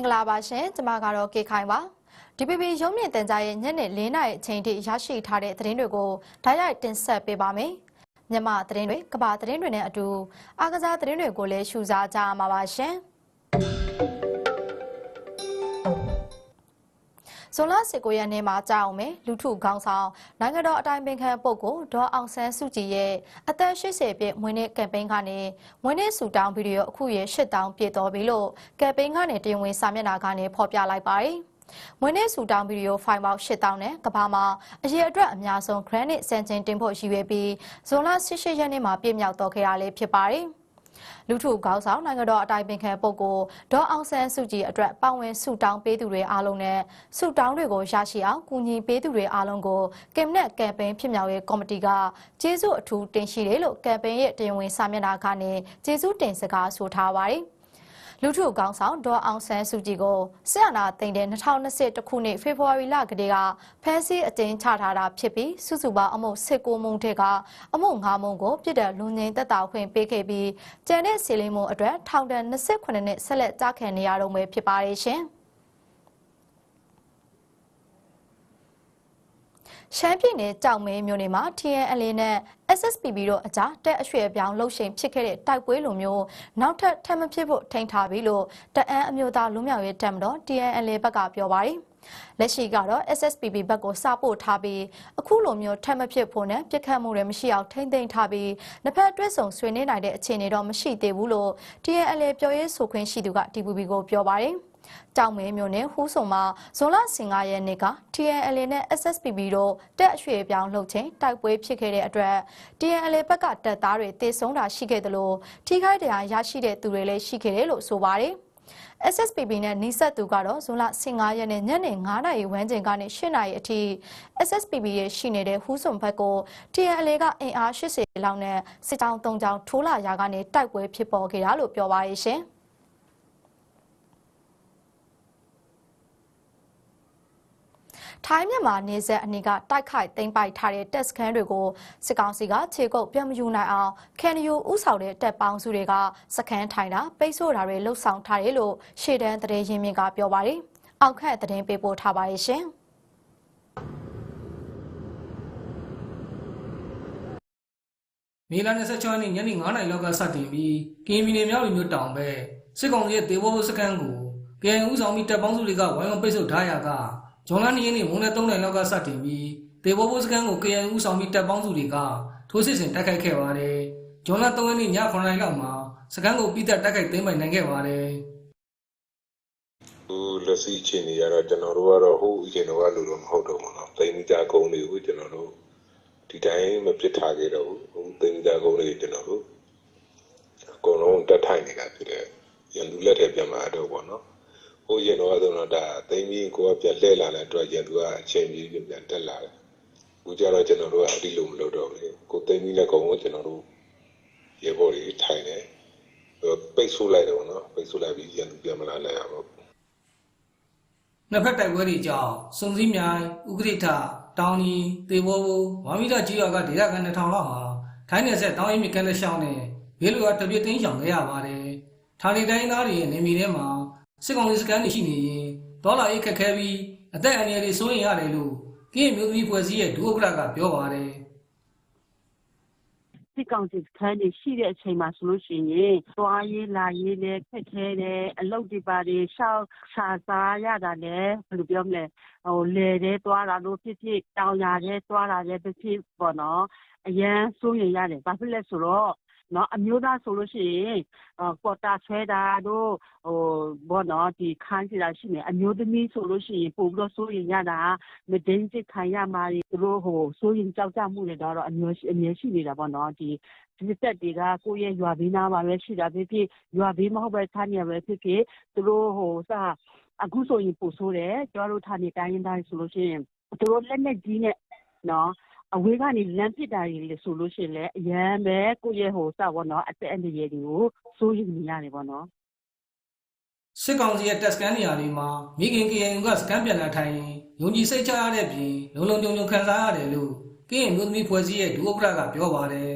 မင်္ဂလာပါရှင်ကျွန်မကတော့ကေခိုင်ပါ DPP ရုံးမြင့်တန်ကြားရဲ့ညနေ၄နာရီအချိန်ထိရရှိထားတဲ့သတင်းတွေကိုဓာတ်ရိုက်တင်ဆက်ပေးပါမယ်မြန်မာသတင်းတွေကမ္ဘာသတင်းတွေနဲ့အတူအားကစားသတင်းတွေကိုလည်းရှုစားကြရမှာပါရှင် ဇွန်လ19ရက်နေ့မှာကြာအောင်မယ်လူထုခေါင်းဆောင်နိုင်ငံတော်အတိုင်ပင်ခံပုဂ္ဂိုလ်ဒေါ်အောင်ဆန်းစုကြည်ရဲ့အသက်80ပြည့်မွေးနေ့ကမ်ပိန်းကနေမွေးနေ့ဆူတောင်းဗီဒီယိုအခုရဲ့8000ပြည့်တော်ပြီလို့ကမ်ပိန်းကနေတင်ဝင်စာမျက်နှာကနေဖော်ပြလိုက်ပါတယ်။မွေးနေ့ဆူတောင်းဗီဒီယိုဖိုင်ပေါက်8000နဲ့ကဘာမှာအရေးအတွက်အများဆုံး granite စံချိန်တင်ဖို့ရည်ရွယ်ပြီးဇွန်လ18ရက်နေ့မှာပြည့်မြောက်တော့ခဲ့ရလေဖြစ်ပါတယ်။ လူထုကောင်းဆောင်နိုင်ငံတော်အတိုင်ပင်ခံပုဂ္ဂိုလ်ဒေါ်အောင်ဆန်းစုကြည်အတွက်ပါဝင်ဆုတောင်းပေးသူတွေအားလုံးနဲ့ဆုတောင်းတွေကိုရရှိအောင်ကူညီပေးသူတွေအားလုံးကိုကင်မနက်ကမ်ပိန်းဖြစ်မြောက်ရေးကော်မတီကကျေးဇူးအထူးတင်ရှိတယ်လို့ကမ်ပိန်းရဲ့တရားဝင်စာမျက်နှာကနေကျေးဇူးတင်စကားဆိုထားပါတယ်။ လူထုကောင်းဆောင်ဒေါ်အောင်ဆန်းစုကြည်ကိုဆက်အနာသိမ်းတဲ့2021ခုနှစ်ဖေဖော်ဝါရီလကတည်းကဖမ်းဆီးအကျဉ်းချထားတာဖြစ်ပြီးစုစုပေါင်းအမှု19မှုထဲကအမှု9မှုကိုပြည်တဲ့လူငင်းတက်တာခွင့်ပေးခဲ့ပြီးကျန်တဲ့စီလင်းမှုအတွက်ထောင်ဒဏ်28နှစ်ဆက်လက်ကြားခံနေရတော့မယ်ဖြစ်ပါတယ်ရှင်။ ရှမ်းပြည်နယ်ကြောက်မဲမြို့နယ်မှာ TNL နဲ့ SSPB တို့အကြားတက်အရွှေ့ပြောင်းလှုပ်ရှင်ဖြစ်ခဲ့တဲ့တိုက်ပွဲလိုမျိုးနောက်ထပ်ထပ်မဖြစ်ဖို့ထိန်းထားပြီလို့တအန်းအမျိုးသားလူမျိုးရေးတပ်မတော် TNL ဘက်ကပြောပါတယ်။လက်ရှိကတော့ SSPB ဘက်ကိုစပို့ထားပြီးအခုလိုမျိုးထပ်မဖြစ်ဖို့နဲ့ပြစ်ခတ်မှုတွေမရှိအောင်ထိမ့်သိမ်းထားပြီးနှစ်ဖက်တွဲဆုံဆွေးနွေးနိုင်တဲ့အခြေအနေတော့မရှိသေးဘူးလို့ TNL ပြောရေးဆိုခွင့်ရှိသူက DPP ကိုပြောပါတယ်။ ကြောင်မဲမျိုးနဲ့ဟူးဆုံမှာဇွန်လ15ရက်နေ့က TNL နဲ့ SSPB တို့တက်အရွှေ့ပြောင်းလှုပ်ချိန်တိုက်ပွဲဖြစ်ခဲ့တဲ့အတွက် TNL ဘက်ကတပ်သားတွေတေဆုံးတာရှိခဲ့တယ်လို့ထိခိုက်ဒဏ်ရာရရှိတဲ့သူတွေလည်းရှိခဲ့တယ်လို့ဆိုပါတယ်။ SSPB နဲ့နှိဆက်သူကတော့ဇွန်လ15ရက်နေ့ညနေ9နာရီဝန်းကျင်ကနေ10နာရီအထိ SSPB ရဲ့ရှိနေတဲ့ဟူးစုံဘက်ကို TNL ကအင်အား80လောက်နဲ့စစ်တောင်း3ချောင်းထိုးလာရာကနေတိုက်ပွဲဖြစ်ပေါ်ခဲ့တာလို့ပြောပါရရှင်။ ထိုင်းမြန်မာနေဆက်အနီးကတိုက်ခိုက်သိမ်းပိုက်ထားတဲ့တပ်စခန်းတွေကိုစစ်ကောင်စီကခြေကုပ်ပြန်မယူနိုင်အောင်ကန်ယူဥဆောင်တဲ့တပ်ပေါင်းစုတွေကစခန်းထိုင်တာပိတ်ဆို့တာတွေလှုပ်ဆောင်ထားတယ်လို့ရှေ့တန်းသတင်းရင်းမြစ်ကပြောပါတယ်။အောက်ခက်သတင်းပေးပို့ထားပါရဲ့ရှင်။မေလ26ရက်နေ့ညနေ9:00နာရီလောက်ကစတင်ပြီးကင်းပြည်နယ်မြောက်ရီမြို့တောင်ဘက်စစ်ကောင်စီရဲ့တေဘောစကန်ကိုကရင်ဦးဆောင်ပြီးတပ်ပေါင်းစုတွေကဝိုင်းဝန်းပိတ်ဆို့ထားရက ဂျွန်လနီရင်းနေ့မုံနဲ့၃နိုင်လောက်ကစတင်ပြီးဒေဘောဘိုးစကန်ကို KN ဦးဆောင်ပြီးတပ်ပေါင်းစုတွေကထိုးစစ်ဆင်တိုက်ခိုက်ခဲ့ပါတယ်။ဂျွန်လ၃ရက်နေ့ည9နာရီလောက်မှာစကန်ကိုပြီးသက်တိုက်ခိုက်သိမ်းပိုင်နိုင်ခဲ့ပါတယ်။ဟိုလက်ရှိချင်းနေရတော့ကျွန်တော်တို့ကတော့ဟိုအရင်တော့လူတော့မဟုတ်တော့ဘူးနော်။သိမ်းမိကြကုန်တွေကိုကျွန်တော်တို့ဒီတိုင်းမပြစ်ထားခဲ့တော့ဘူး။ဟိုသိမ်းမိကြကုန်တွေကျွန်တော်တို့အကုန်လုံးတက်ထိုင်နေတာဖြစ်တယ်။ရန်လူလက်ထဲပြန်လာတော့ပေါ့နော်။ ရင်တော့ဆိုတော့ဒါတိမ်မီကိုကပြန်လှည့်လာတဲ့အတွက်ရန်သူကအချိန်ကြီးပြန်တက်လာတယ်အခုကျတော့ကျွန်တော်တို့ကအဒီလိုမလုပ်တော့ဘူးကိုတိမ်မီလက်ကုန်းကိုကျွန်တော်တို့ရေဘော်တွေထိုင်တယ်ပိတ်ဆို့လိုက်တယ်ပေါ့နော်ပိတ်ဆို့လိုက်ပြီးရန်သူပြန်မလာနိုင်အောင်နှစ်ဖက်တိုက်ပွဲတွေကြောင့်စုံစည်းမြိုင်ဥက္ကဋ္ဌတောင်ကြီးတေဘောဘဝါမိဒကြီးရွာကဒေသခံ2000လောက်ဟာထိုင်းနယ်ဆက်တောင်းရင်မြကန်လက်ရှောင်းနဲ့ဘေးလူကတပြည့်သိန်းချောင်ခဲ့ရပါတယ်။ဌာနေတိုင်းသားတွေရဲ့နေမီထဲမှာ စစ်ကောင်စီစကန်တွေရှိနေရင်ဒေါ်လာရေးခက်ခဲပြီးအသက်အန္တရာယ်တွေစိုးရင်ရတယ်လို့ကင်းမျိုးသမီးဖွဲ့စည်းရဲ့ဒုဥက္ကဋ္ဌကပြောပါတယ်စစ်ကောင်စီစခန်းတွေရှိတဲ့အချိန်မှာဆိုလို့ရှိရင်သွားရေးလာရေးလည်းခက်ခဲတယ်အလုပ်တွေပါတွေရှောက်ရှာစားရတာလည်းဘယ်လိုပြောမလဲဟိုလေတဲ့သွားတာလို့ဖြစ်ဖြစ်တောင်ရတဲ့သွားတာလည်းဖြစ်ဖြစ်ပေါ့နော်အရန်စိုးရင်ရတယ်ဘာဖြစ်လဲဆိုတော့ နော်အမျိုးသားဆိုလို့ရှိရင်ကော်တာဆွဲတာတို့ဟိုဘောနော်ဒီခန်းစီတာရှိနေအမျိုးသမီးဆိုလို့ရှိရင်ပို့ပြီးတော့စိုးရင်ရတာမဒင်းစစ်ခံရမှာသူတို့ဟိုစိုးရင်ကြောက်ကြမှုတွေတော့အမျိုးအမြဲရှိနေတာပေါ့နော်ဒီဒီတက်တွေကကိုယ့်ရဲ့ရွာဘေးနားမှာပဲရှိတာဖြစ်ဖြစ်ရွာဘေးမဟုတ်ပဲထားနေရပဲဖြစ်ဖြစ်သူတို့ဟိုစအခုဆိုရင်ပို့ဆိုးတယ်ကျတို့ထားနေတိုင်းရင်းသားဆိုလို့ရှိရင်သူတို့လက်နဲ့ကြီးနဲ့နော် အဝေးကနေလမ်းပစ်တာတွေလေဆိုလို့ရှိရင်လည်းအရမ်းပဲကိုယ့်ရဲ့ဟိုစပေါ့နော်အသက်အန္တရာယ်တွေကိုစိုးရိမ်နေရတယ်ပေါ့နော်စစ်ကောင်စီရဲ့တက်စကန်နေရာတွေမှာမိခင် KNU ကစကန်ပြန်လာထိုင်ရင်ယုံကြည်စိတ်ချရတဲ့ပြင်လုံလုံကြုံကြုံခံစားရတယ်လို့ကင်းမျိုးသမီးဖွဲ့စည်းရဲ့ဒုဥက္ကဋ္ဌကပြောပါတယ်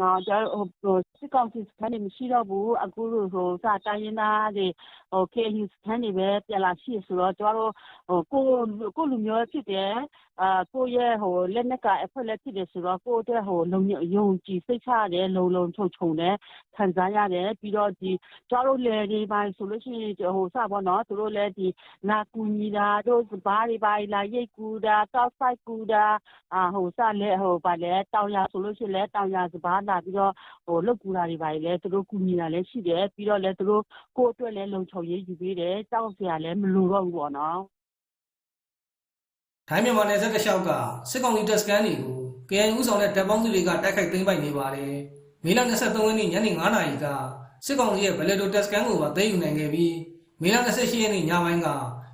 နော်ကျတော့ဟိုစစ်ကောင်စီစခန်းတွေမရှိတော့ဘူးအခုဟိုစတိုင်းရင်းသားတွေဟို KU စခန်းတွေပဲပြန်လာရှိဆိုတော့ကျတော့ဟိုကိုကိုလူမျိုးဖြစ်တယ် အာကိုရဲ့ဟိုလက်နက်ကအဖွဲ့လက်ဖြစ်တယ်ဆိုတော့ ကိုအတွက်ဟိုလုံယုံကြည်စိတ်ချရတယ် လုံလုံချုံချုံတယ်ခံစားရတယ် ပြီးတော့ဒီကျတော့လေဒီပိုင်းဆိုလို့ရှိရင်ဟိုစပါတော့သူတို့လည်းဒီလာကူညီတာတို့ဘားတွေပါလာရိတ်ကူတာ တောက်ဆိုင်ကူတာအာဟိုစလဲဟိုဗာလဲတောင်ရဆိုလို့ရှိရင်လဲတောင်ရစပါးလာပြီးတော့ဟိုလုတ်ကူတာတွေပါလေသူတို့ ကူညီတာလည်း ရှိတယ် ပြီးတော့လဲသူတို့ ကိုယ့်အတွက်လည်း လုံခြုံရေးယူပေးတယ် ကြောက်စရာလည်း မလိုတော့ဘူးပေါ့နော် ထိုင်းမြန်မာနယ်စပ်တစ်လျှောက်ကစစ်ကောင်စီတပ်စခန်းတွေကို KN ဦးဆောင်တဲ့တပ်ပေါင်းစုတွေကတိုက်ခိုက်သိမ်းပိုက်နေပါတယ်။မေလ23ရက်နေ့ညနေ9:00နာရီကစစ်ကောင်စီရဲ့ဗလက်ဒိုတပ်စခန်းကိုပါသိမ်းယူနိုင်ခဲ့ပြီးမေလ28ရက်နေ့ညပိုင်းက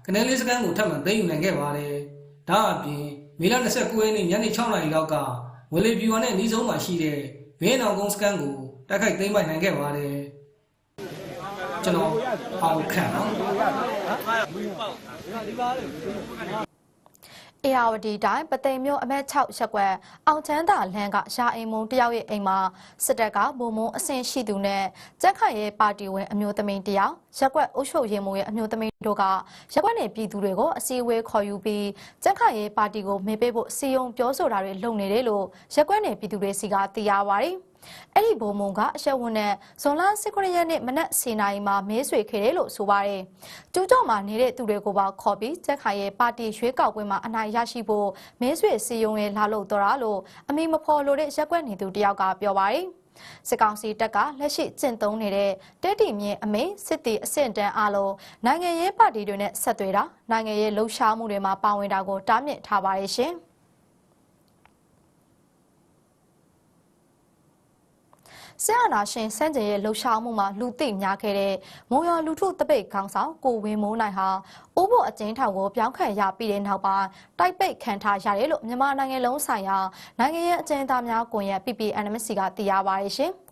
ကနန်းလေးစခန်းကိုထပ်မံသိမ်းယူနိုင်ခဲ့ပါတယ်။ဒါအပြင်မေလ29ရက်နေ့ညနေ6:00နာရီလောက်ကဝေလီဗျူဟာနဲ့နီးဆုံးမှာရှိတဲ့ဘင်းအောင်ကုန်းစခန်းကိုတိုက်ခိုက်သိမ်းပိုက်နိုင်ခဲ့ပါတယ်။ကျွန်တော်အောင်ခန့်နော် အေယာဝတီတိုင်းပသိမ်မြို့အမက်6ရက်ကွက်အောင်ချမ်းသာလမ်းကရာအိမ်မုံတယောက်ရဲ့အိမ်မှာစစ်တပ်ကဗိုလ်မုံအဆင့်ရှိသူနဲ့ကြက်ခိုင်ရဲ့ပါတီဝင်အမျိုးသမီးတယောက်ရက်ကွက်အုပ်ချုပ်ရေးမှူးရဲ့အမျိုးသမီးတို့ကရက်ကွက်နယ်ပြည်သူတွေကိုအစည်းအဝေးခေါ်ယူပြီးကြက်ခိုင်ရဲ့ပါတီကိုမေးပေးဖို့စီယုံပြောဆိုတာတွေလုပ်နေတယ်လို့ရက်ကွက်နယ်ပြည်သူတွေစီကသိရပါတယ်။ အဲ့ဒီဘုံမုံကအရှက်ဝန်နဲ့ဇွန်လ19ရက်နေ့မနက်10:00နာရီမှာမဲဆွေခဲ့တယ်လို့ဆိုပါတယ်။ကျူးကျော်မှာနေတဲ့သူတွေကိုပါခေါ်ပြီးကြက်ခိုင်ရဲ့ပါတီရွေးကောက်ပွဲမှာအနိုင်ရရှိဖို့မဲဆွေစီယုံရဲ့လာလို့တော်တာလို့အမိမဖော်လို့တဲ့ရက်ကွက်နေသူတယောက်ကပြောပါတယ်။စစ်ကောင်စီတပ်ကလက်ရှိကျင့်သုံးနေတဲ့တဲတီမြင့်အမိစစ်တီအဆင့်တန်းအလုံးနိုင်ငံရေးပါတီတွေနဲ့ဆက်သွယ်တာနိုင်ငံရေးလှုပ်ရှားမှုတွေမှာပါဝင်တာကိုတားမြစ်ထားပါရဲ့ရှင်။ ဆရာနာရှင်စန့်ကျင်ရဲ့လှုပ်ရှားမှုမှာလူသိများခဲ့တဲ့မုံရလူထုတပိတ်ခေါင်းဆောင်ကိုဝင်းမိုးနိုင်ဟာအိုးဖို့အကျဉ်းထောင်ကိုပြောင်းခံရပြီးတဲ့နောက်ပိုင်းတိုက်ပိတ်ခံထားရတယ်လို့မြန်မာနိုင်ငံလုံးဆိုင်ရာနိုင်ငံရေးအကျဉ်းသားများကွန်ရက် PPNMC ကသိရပါတယ်ရှင်။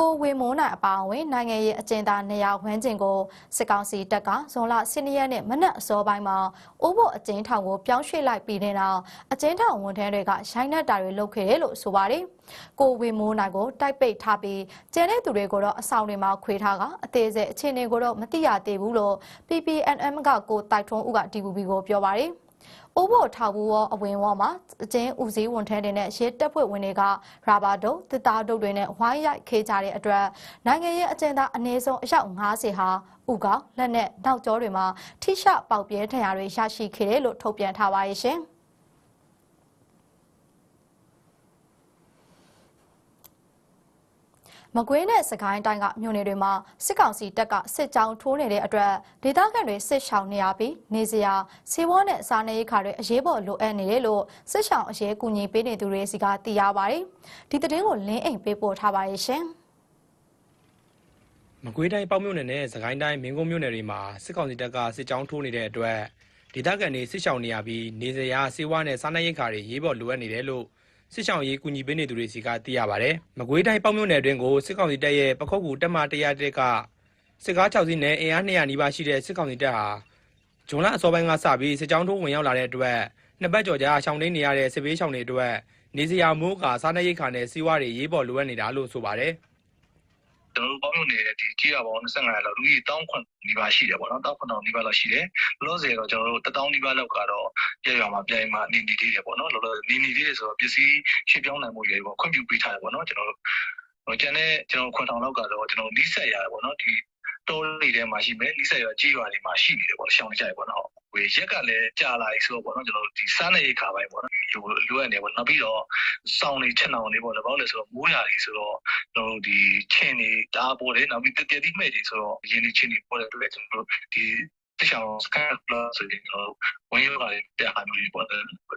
ကိုဝေမိုးနိုင်အပါအဝင်နိုင်ငံရေးအကျဉ်းသားနေရာဝန်းကျင်ကိုစစ်ကောင်စီတပ်ကဇွန်လ12ရက်နေ့မနက်အစောပိုင်းမှာအိုးဖို့အကျဉ်းထောင်ကိုပြောင်းရွှေ့လိုက်ပြီးတဲ့နောက်အကျဉ်းထောင်ဝန်ထမ်းတွေကရိုင်းနှက်တာတွေလုပ်ခဲ့တယ်လို့ဆိုပါတယ်။ကိုဝေမိုးနိုင်ကိုတိုက်ပိတ်ထားပြီးကျန်တဲ့သူတွေကိုတော့အဆောင်တွေမှာခွေထားကအသေးစိတ်အခြေအနေကိုတော့မသိရသေးဘူးလို့ PPNM ကကိုတိုက်ထွန်းဦးက DVB ကိုပြောပါတယ်။ အိုးဖို့ထောက်ဘူးရောအဝင်ဝေါမှာအကျင်းဦးစီးဝန်ထမ်းတွေနဲ့ရဲတပ်ဖွဲ့ဝင်တွေကရာဘာဒုတ်တစ်သားဒုတ်တွေနဲ့ဝိုင်းရိုက်ခေးကြတဲ့အတွက်နိုင်ငံရေးအကျဉ်းသားအနည်းဆုံးအယောက်90ဟာဥကောင်လက်နဲ့နောက်ကျောတွေမှာထိရှပေါက်ပြဲထံရတွေရရှိခဲ့တယ်လို့ထုတ်ပြန်ထားပါရဲ့ရှင်။ မကွေးနဲ့စကိုင်းတိုင်းကမြို့နယ်တွေမှာစစ်ကောင်စီတပ်ကစစ်ကြောင်းထိုးနေတဲ့အတွက်ဒေသခံတွေစစ်ရှောင်နေရပြီးနေစရာဆေးဝါးနဲ့စားနပ်ရိက္ခာတွေအရေးပေါ်လိုအပ်နေတယ်လို့စစ်ရှောင်အရေးကူညီပေးနေသူတွေစီကသိရပါတယ်။ဒီသတင်းကိုလင်းအိမ်ပေးပို့ထားပါရဲ့ရှင်။မကွေးတိုင်းပေါ့မြို့နယ်နဲ့စကိုင်းတိုင်းမင်းကုန်းမြို့နယ်တွေမှာစစ်ကောင်စီတပ်ကစစ်ကြောင်းထိုးနေတဲ့အတွက်ဒေသခံတွေစစ်ရှောင်နေရပြီးနေစရာစေဝါနဲ့စားနပ်ရိက္ခာတွေရေးပေါ်လိုအပ်နေတယ်လို့ စစ်ရှောင်ရေးကူညီပေးနေသူတွေစီကသိရပါဗျ။မကွေးတိုင်းပေါ့မြို့နယ်အတွင်းကိုစစ်ကောင်စီတပ်ရဲ့ပခုတ်ကူတက်မ100တက်ကစစ်ကား6စီးနဲ့အင်အား200နီးပါးရှိတဲ့စစ်ကောင်စီတပ်ဟာဂျွန်လအစောပိုင်းကစပြီးစစ်ကြောင်းထိုးဝင်ရောက်လာတဲ့အတွက်နှစ်ပတ်ကျော်ကြာရှောင်တိန်နေရတဲ့စစ်ဘေးရှောင်တွေအတွက်နေစရာမိုးကာစားနပ်ရိက္ခာနဲ့စီးပွားတွေရေးပေါ်လိုအပ်နေတာလို့ဆိုပါတယ်။ ကျွန်တော်တို့ပေါင်းလို့နေတဲ့ဒီကြီးရပေါင်း25ရာလောက်လူကြီးတောင်းခွန်နီးပါးရှိတယ်ပေါ့နော်တောင်းခွန်တောင်နီးပါးလောက်ရှိတယ်လောလောဆယ်တော့ကျွန်တော်တို့1000နီးပါးလောက်ကတော့ပြည့်ရွာမှာပြိုင်မှာနေနေသေးတယ်ပေါ့နော်လောလောနေနေသေးတယ်ဆိုတော့ပစ္စည်းရှင်းပြောင်းနိုင်မှုတွေပေါ့ခွင့်ပြုပေးထားတယ်ပေါ့နော်ကျွန်တော်တို့ဟိုကျန်တဲ့ကျွန်တော်ခွန်ထောင်လောက်ကတော့ကျွန်တော်နီးဆက်ရတယ်ပေါ့နော်ဒီ တိုးလေးထဲမှာရှိမယ်နီးဆက်ရကြီးရွာတွေမှာရှိနေတယ်ပေါ့ရှောင်းကြရပေါ့နော်ဝေရက်ကလည်းကြာလာပြီဆိုတော့ပေါ့နော်ကျွန်တော်တို့ဒီစားနေခါပိုင်းပေါ့နော်လိုလိုရနေပေါ့နောက်ပြီးတော့စောင်းနေချက်နောင်နေပေါ့လေဘာလို့လဲဆိုတော့မိုးရာတွေဆိုတော့ကျွန်တော်တို့ဒီချင်းနေတားပေါ်တယ်နောက်ပြီးတကယ်ဒီမဲ့တွေဆိုတော့ရင်းနေချင်းတွေပေါ်တဲ့အတွက်ကျွန်တော်တို့ဒီတခြားစကန်ပလတ်ဆိုရင်ကျွန်တော်ဝင်ရောက်လာတဲ့ဟာမျိုးတွေပေါ့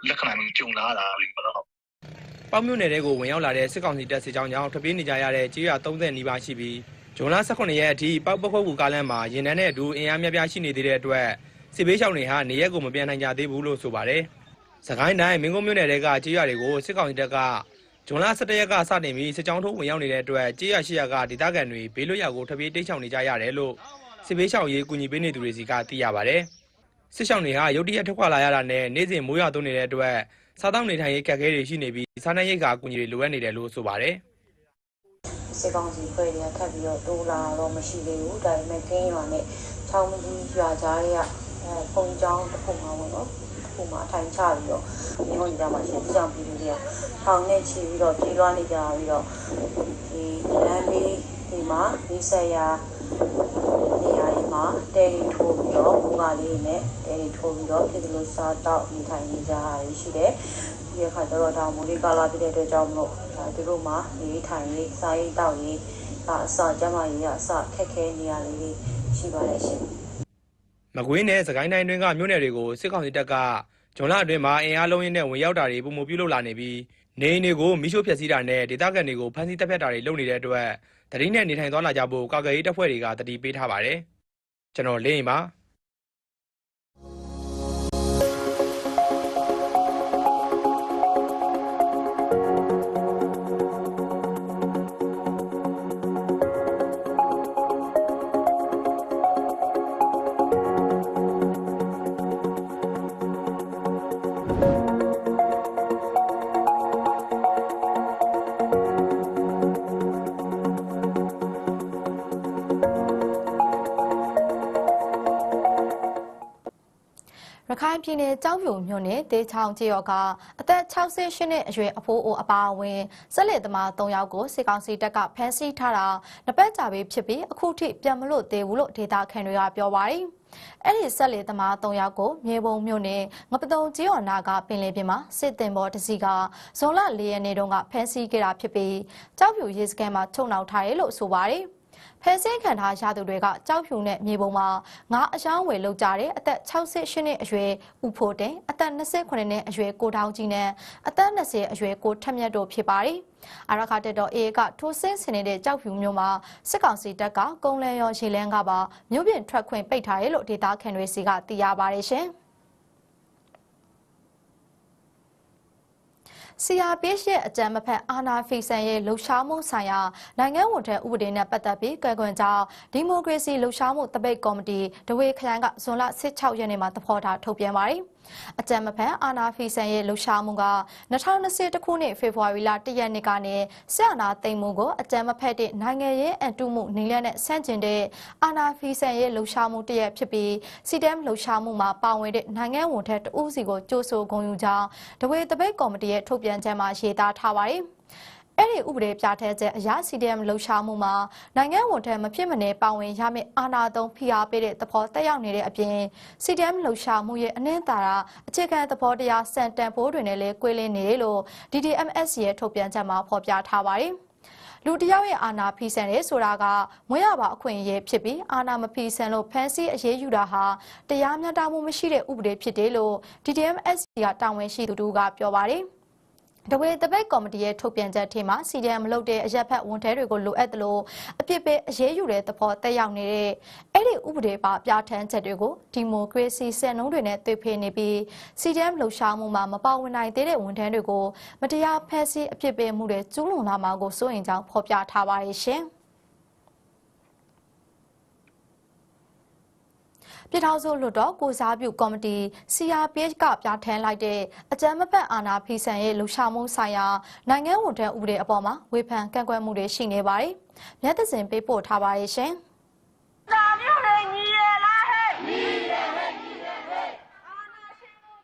လက္ခဏာမျိုးကြုံလာတာတွေပေါ့နော်ပေါ့မြို့နယ်တဲကိုဝင်ရောက်လာတဲ့စစ်ကောင်စီတပ်စစ်ကြောင်းကြောင့်ထွက်ပြေးနေကြရတဲ့ကြေးရွာ30နီးပါးရှိပြီး ဂျွန်လ18ရက်အထိပောက်ပခုတ်ကူကားလမ်းမှာရင်နှန်းနဲ့အတူအင်အားများပြားရှိနေသေးတဲ့အတွက်စစ်ဘေးရှောင်တွေဟာနေရက်ကိုမပြန်နိုင်ကြသေးဘူးလို့ဆိုပါတယ်။စကိုင်းတိုင်းမင်းကုန်းမြို့နယ်တဲကကြေးရွာတွေကိုစစ်ကောင်စီတပ်ကဂျွန်လ17ရက်ကစတင်ပြီးစစ်ကြောင်းထိုးဝင်ရောက်နေတဲ့အတွက်ကြေးရွာရှိရာကဒေသခံတွေဘေးလွတ်ရာကိုထွက်ပြေးတိမ်းရှောင်နေကြရတယ်လို့စစ်ဘေးရှောင်ရေးကူညီပေးနေသူတွေစီကသိရပါတယ်။စစ်ရှောင်တွေဟာရုတ်တရက်ထွက်ခွာလာရတာနဲ့နေ့စဉ်မိုးရွာသွန်းနေတဲ့အတွက်စားတောက်နေထိုင်ရေးခက်ခဲတွေရှိနေပြီးစားနပ်ရိက္ခာအကူအညီတွေလိုအပ်နေတယ်လို့ဆိုပါတယ်။ စစ်ကောင်စီဖွဲ့တွေကထပ်ပြီးတော့တိုးလာတော့မရှိသေးဘူးဒါပေမဲ့ကင်းရွာနဲ့ချောင်းမကြီးရွာကြားတွေကအဲပုံကြောင်းတစ်ခုမှဝင်တော့တစ်ခုမှထိုင်ချပြီးတော့ညွှန်ကြမှာရှင်ဒီကြောင့်ပြည်သူတွေကထောင်နဲ့ချီပြီးတော့ပြေးလွှားနေကြပြီးတော့ဒီလမ်းလေးဒီမှာဒီဆက်ရာ နေရာတွေမှာတဲရီထိုးပြီးတော့ဘူကလေးနဲ့တဲရီထိုးပြီးတော့ပြည်သူလူစားတောက်နေထိုင်နေကြတာရှိတယ်ဒီအခါကျတော့ဒါမိုးလေးကာလာပြတဲ့အတွက်ကြောင့်မလို့ဒါသူတို့မှာနေထိုင်ရေးစားရေးတောက်ရေးဒါအစကျမကြီးကအစခက်ခဲနေရလေးတွေရှိပါတယ်ရှင်မကွေးနဲ့စကိုင်းတိုင်းတွင်းကမြို့နယ်တွေကိုစစ်ကောင်စီတပ်ကဂျွန်လအတွင်းမှာအင်အားလုံးရင်းနဲ့ဝင်ရောက်တာတွေပုံမပြုလုပ်လာနေပြီးနေအိမ်တွေကိုမိရှို့ဖျက်ဆီးတာနဲ့ဒေသခံတွေကိုဖမ်းဆီးတပ်ဖြတ်တာတွေလုပ်နေတဲ့အတွက် တတိနဲ့နေထိုင်သွားလာကြဖို့ကာကွယ်ရေးတပ်ဖွဲ့တွေကတတိပေးထားပါတယ်ကျွန်တော်လင်းရင်ပါ ခိုင်ပြည်နယ်ကြောက်ဖြူမြို့နယ်ဒေချောင်ကျေးရွာကအသက်68နှစ်အရွယ်အဖိုးအိုအပါအဝင်ဆက်လက်သမား3ယောက်ကိုစစ်ကောင်စီတပ်ကဖမ်းဆီးထားတာနှစ်ပတ်ကြာပြီဖြစ်ပြီးအခုထိပြန်မလို့သေးဘူးလို့ဒေတာခန်တွေကပြောပါတယ်။အဲ့ဒီဆက်လက်သမား3ယောက်ကိုမြေပုံမြို့နယ်ငပတုံကျေးရွာနာကပင်လယ်ပြင်မှာစစ်တင်ဘောတစ်စီးကဇွန်လ၄ရက်နေ့တုန်းကဖမ်းဆီးခဲ့တာဖြစ်ပြီးကြောက်ဖြူရေစခန်းမှာထုတ်နှောက်ထားတယ်လို့ဆိုပါတယ်။ ဖဲစင်းခံထားရသူတွေကကြောက်ဖြူနဲ့မြေပုံမှာငါအယောင်းဝယ်လောက်ကြတဲ့အသက်68နှစ်အရွယ်ဦးဖို့တင်အသက်28နှစ်အရွယ်ကိုတောင်ကြီးနဲ့အသက်20အရွယ်ကိုထက်မြတ်တို့ဖြစ်ပါတယ်။အာရခတက်တော်အေကထိုးစင်းစင်နေတဲ့ကြောက်ဖြူမျိုးမှာစစ်ကောင်စီတပ်ကကုန်းလန်းရောရေလန်းကပါမြို့ပြင်ထွက်ခွင့်ပိတ်ထားတယ်လို့ဒေတာခန်တွေစီကသိရပါတယ်ရှင်။ ဆီယာပေးရှရဲ့အကြံမဖက်အာနာဖီဆန်ရဲ့လှုပ်ရှားမှုဆိုင်ရာနိုင်ငံဝန်ထမ်းဥပဒေနဲ့ပတ်သက်ပြီးကဲကွန်ကြောင့်ဒီမိုကရေစီလှုပ်ရှားမှုတပိတ်ကော်မတီဒဝေခရိုင်ကဇွန်လ16ရက်နေ့မှာသဘောထားထုတ်ပြန်ပါတယ်။အကြံမဖက်အာနာဖီဆန်ရဲ့လှုပ်ရှားမှုက2021ခုနှစ်ဖေဖော်ဝါရီလ1ရက်နေ့ကနေဆက်အာနာသိမ်းမှုကိုအကြံမဖက်တဲ့နိုင်ငံရေးအန်တုမှုနေလက်နဲ့ဆန့်ကျင်တဲ့အာနာဖီဆန်ရဲ့လှုပ်ရှားမှုတရက်ဖြစ်ပြီးစီတမ်လှုပ်ရှားမှုမှာပါဝင်တဲ့နိုင်ငံဝန်ထမ်းတဦးစီကိုကြိုးဆိုဂုဏ်ယူကြောင်းဒဝေတပိတ်ကော်မတီရဲ့ထုတ်ပြန်ချက်မှာရေးသားထားပါတယ်။ အဲ့ဒီဥပဒေပြဋ္ဌာန်းချက်အရ CDM လှုပ်ရှားမှုမှာနိုင်ငံဝန်ထမ်းမဖြစ်မနေပါဝင်ရမယ့်အာဏာသုံးဖိအားပေးတဲ့သဘောတက်ရောက်နေတဲ့အပြင် CDM လှုပ်ရှားမှုရဲ့အနှင်းသာရအခြေခံသဘောတရားစံတန်ဖိုးတွေနဲ့လည်းကွဲလင်းနေတယ်လို့ DDMS ရဲ့ထုတ်ပြန်ချက်မှာဖော်ပြထားပါတယ်။လူတယောက်ရဲ့အာဏာဖီဆန်တယ်ဆိုတာကမွေးရပါအခွင့်အရေးဖြစ်ပြီးအာဏာမဖီဆန်လို့ဖမ်းဆီးအရေးယူတာဟာတရားမျှတမှုမရှိတဲ့ဥပဒေဖြစ်တယ်လို့ DDMS ကတာဝန်ရှိသူတို့ကပြောပါတယ်။ တဝေတပိတ်ကော်မတီရဲ့ထုတ်ပြန်ချက်ထဲမှာစီဒီအမ်မလုပ်တဲ့အရက်ဖက်ဝန်ထမ်းတွေကိုလိုအပ်သလိုအပြစ်ပေးအရေးယူတဲ့သဘောတက်ရောက်နေတဲ့အဲ့ဒီဥပဒေပါပြဋ္ဌာန်းချက်တွေကိုဒီမိုကရေစီစံနှုန်းတွေနဲ့တွေ့ဖေးနေပြီးစီဒီအမ်လှုပ်ရှားမှုမှာမပါဝင်နိုင်သေးတဲ့ဝန်ထမ်းတွေကိုမတရားဖက်ဆီးအပြစ်ပေးမှုတွေကျူးလွန်လာမှာကိုစိုးရိမ်ကြောင်းဖော်ပြထားပါတယ်ရှင်။ ပြည်ထောင်စုလွှတ်တော်ကိုစားပြုကော်မတီ CRPH ကပြဋ္ဌာန်းလိုက်တဲ့အကြမ်းမဖက်အာဏာဖီဆန်ရဲ့လှုပ်ရှားမှုဆိုင်ရာနိုင်ငံဝန်ထမ်းဥပဒေအပေါ်မှာဝေဖန်ကန့်ကွက်မှုတွေရှိနေပါတယ်။မြတ်သစင်ပေးပို့ထားပါရဲ့ရှင်။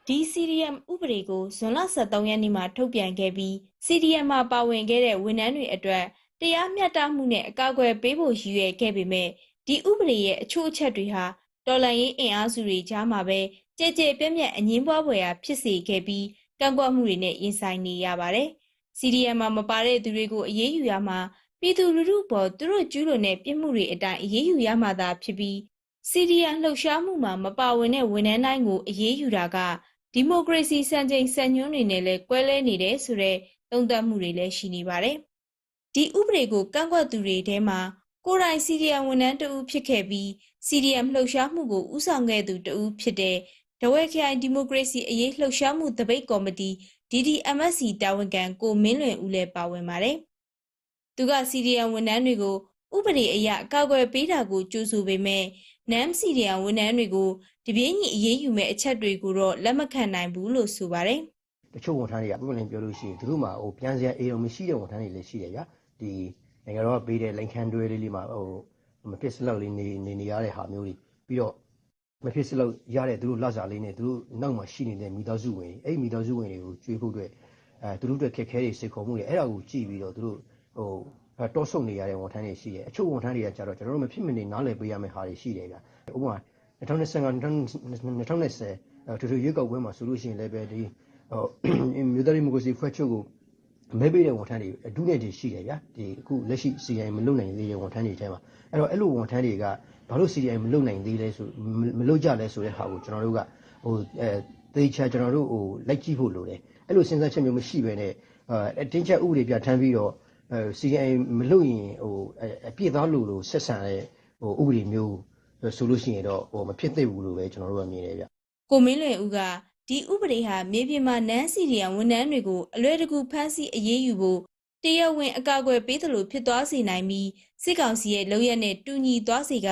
ဒီ CDM ဥပဒေကိုဇွန်လ23ရက်နေ့မှာထုတ်ပြန်ခဲ့ပြီး CDM မှာပါဝင်ခဲ့တဲ့ဝန်ထမ်းတွေအတွက်တရားမျှတမှုနဲ့အကာအကွယ်ပေးဖို့ရည်ရွယ်ခဲ့ပေမဲ့ဒီဥပဒေရဲ့အချို့အချက်တွေဟာ တော်လှန်ရေးအင်အားစုတွေကြားမှာပဲကြဲကြဲပြန့်ပြန့်အငင်းပွားဖွယ်ရာဖြစ်စေခဲ့ပြီးကန့်ကွက်မှုတွေနဲ့ရင်ဆိုင်နေရပါတယ်။ CDM မှာမပါတဲ့သူတွေကိုအရေးယူရမှာပြည်သူလူထုပေါ်သူတို့ကျူးလွန်တဲ့ပြစ်မှုတွေအတိုင်းအရေးယူရမှာသာဖြစ်ပြီး CDM လှုပ်ရှားမှုမှာမပါဝင်တဲ့ဝန်ထမ်းတိုင်းကိုအရေးယူတာကဒီမိုကရေစီစံချိန်စံညွှန်းတွေနဲ့လည်းကွဲလဲနေတယ်ဆိုတဲ့သုံးသပ်မှုတွေလည်းရှိနေပါတယ်။ဒီဥပဒေကိုကန့်ကွက်သူတွေထဲမှာ ကိုယ်တိုင် CDM ဝန်ထမ်းတဦးဖြစ်ခဲ့ပြီး CDM လှုပ်ရှားမှုကိုဦးဆောင်ခဲ့သူတဦးဖြစ်တဲ့ဒဝဲခရိုင်ဒီမိုကရေစီအရေးလှုပ်ရှားမှုတပိတ်ကော်မတီ DDMSC တာဝန်ခံကိုမင်းလွင်ဦးလည်းပါဝင်ပါတယ်။သူက CDM ဝန်ထမ်းတွေကိုဥပဒေအရအကာအကွယ်ပေးတာကိုကြိုးဆိုပေမဲ့ NAM CDM ဝန်ထမ်းတွေကိုတပြင်းညီအရေးယူမဲ့အချက်တွေကိုတော့လက်မခံနိုင်ဘူးလို့ဆိုပါတယ်တချို့ဝန်ထမ်းတွေကပုံမှန်ပြောလို့ရှိရင်သူတို့မှာဟိုပြန်စရာအေရုံမရှိတဲ့ဝန်ထမ်းတွေလည်းရှိတယ်ဗျာဒီ နိုင်ငံတော်ကပေးတဲ့လိန်ခမ်းတွဲလေးလေးမှာဟိုမဖြစ်စလောက်လေးနေနေနေရတဲ့ဟာမျိုးတွေပြီးတော့မဖြစ်စလောက်ရတဲ့သူတို့လစာလေးနဲ့သူတို့နောက်မှာရှိနေတဲ့မိသားစုဝင်တွေအဲ့ဒီမိသားစုဝင်တွေကိုကျွေးဖို့အတွက်အဲသူတို့အတွက်ခက်ခဲတွေစိတ်ခေါ်မှုတွေအဲ့ဒါကိုကြည့်ပြီးတော့သူတို့ဟိုအဲတောဆုတ်နေရတဲ့ဝန်ထမ်းတွေရှိတယ်အချို့ဝန်ထမ်းတွေကကြတော့ကျွန်တော်တို့မဖြစ်မနေနားလည်ပေးရမယ့်ဟာတွေရှိတယ်ဗျဥပမာ2025 2020ထူထူရွေးကောက်ပွဲမှာဆိုလို့ရှိရင်လည်းပဲဒီဟိုမြို့သားဒီမိုကရေစီဖွဲ့ချုပ်ကို မဲပေးတဲ့ဝန်ထမ်းတွေအဒုနဲ့တည်းရှိတယ်ဗျာဒီအခုလက်ရှိ CI မလုပ်နိုင်သေးတဲ့ဝန်ထမ်းတွေထဲမှာအဲ့တော့အဲ့လိုဝန်ထမ်းတွေကဘာလို့ CI မလုပ်နိုင်သေးလဲဆိုမလုပ်ကြလဲဆိုတဲ့ဟာကိုကျွန်တော်တို့ကဟိုအဲသေချာကျွန်တော်တို့ဟိုလိုက်ကြည့်ဖို့လိုတယ်အဲ့လိုစဉ်းစားချက်မျိုးမရှိဘဲနဲ့အဲတင်းချက်ဥပဒေပြဋ္ဌာန်းပြီးတော့အဲ CI မလုပ်ရင်ဟိုအပြည့်သားလို့လို့ဆက်ဆံတဲ့ဟိုဥပဒေမျိုးဆိုလို့ရှိရင်တော့ဟိုမဖြစ်သင့်ဘူးလို့ပဲကျွန်တော်တို့ကမြင်တယ်ဗျကိုမင်းလွင်ဦးက ဒီဥပဒေဟာမြေပြင်မှာနန်းစီရီယံဝန်ထမ်းတွေကိုအလွယ်တကူဖမ်းဆီးအရေးယူဖို့တရားဝင်အကာအကွယ်ပေးသလိုဖြစ်သွားစေနိုင်ပြီးစစ်ကောင်စီရဲ့လုပ်ရက်နဲ့တူညီသွားစေက